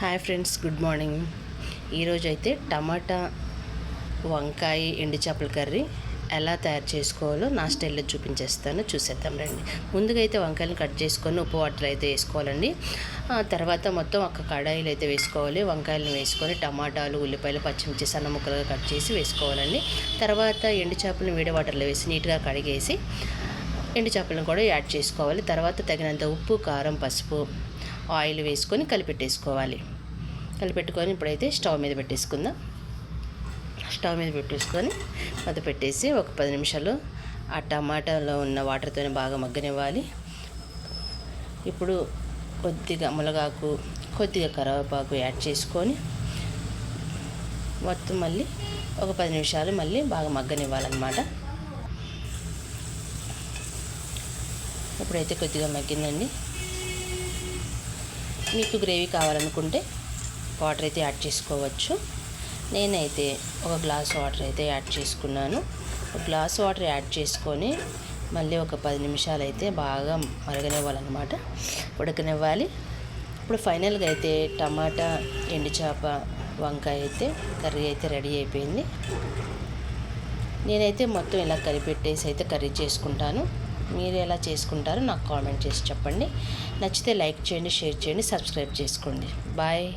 Hi friends good morning ఈరోజు అయితే టమాటా వంకాయ ఎండు చేపల కర్రీ ఎలా తయారు చేసుకోవాలో నా స్టైల్లో చూపించేస్తాను. చూసేద్దాం రండి. ముందుగా అయితే వంకాయలను కట్ చేసుకొని ఉప్పు వాటర్ అయితే వేసుకోవాలండి. తర్వాత మొత్తం ఒక కడాయిలు అయితే వేసుకోవాలి. వంకాయలను వేసుకొని టమాటాలు ఉల్లిపాయలు పచ్చిమిర్చి సన్న ముక్కలుగా కట్ చేసి వేసుకోవాలండి. తర్వాత ఎండు చేపలను వేడి వాటర్లో వేసి నీట్గా కడిగేసి ఎండు చేపలను కూడా యాడ్ చేసుకోవాలి. తర్వాత తగినంత ఉప్పు కారం పసుపు ఆయిల్ వేసుకొని కలిపెట్టేసుకోవాలి. కలిపెట్టుకొని ఇప్పుడైతే స్టవ్ మీద పెట్టేసుకుందాం. స్టవ్ మీద పెట్టేసుకొని అది పెట్టేసి ఒక పది నిమిషాలు ఆ టమాటాలో ఉన్న వాటర్తోనే బాగా మగ్గనివ్వాలి. ఇప్పుడు కొద్దిగా మునగాకు కొద్దిగా కరివేపాకు యాడ్ చేసుకొని మొత్తం మళ్ళీ ఒక పది నిమిషాలు మళ్ళీ బాగా మగ్గనివ్వాలన్నమాట. ఇప్పుడైతే కొద్దిగా మగ్గిందండి. మీకు గ్రేవీ కావాలనుకుంటే వాటర్ అయితే యాడ్ చేసుకోవచ్చు. నేనైతే ఒక గ్లాస్ వాటర్ అయితే యాడ్ చేసుకున్నాను. ఒక గ్లాస్ వాటర్ యాడ్ చేసుకొని మళ్ళీ ఒక పది నిమిషాలు అయితే బాగా మరగనివ్వాలన్నమాట. ఉడకనివ్వాలి. ఇప్పుడు ఫైనల్గా అయితే టమాటా ఎండు చేప వంకాయ అయితే కర్రీ అయితే రెడీ అయిపోయింది. నేనైతే మొత్తం ఇలా కలిపెట్టేసి అయితే కర్రీ చేసుకుంటాను. మీరు ఎలా చేసుకుంటారో నాకు కామెంట్ చేసి చెప్పండి. నచ్చితే లైక్ చేయండి షేర్ చేయండి సబ్స్క్రైబ్ చేసుకోండి. బాయ్.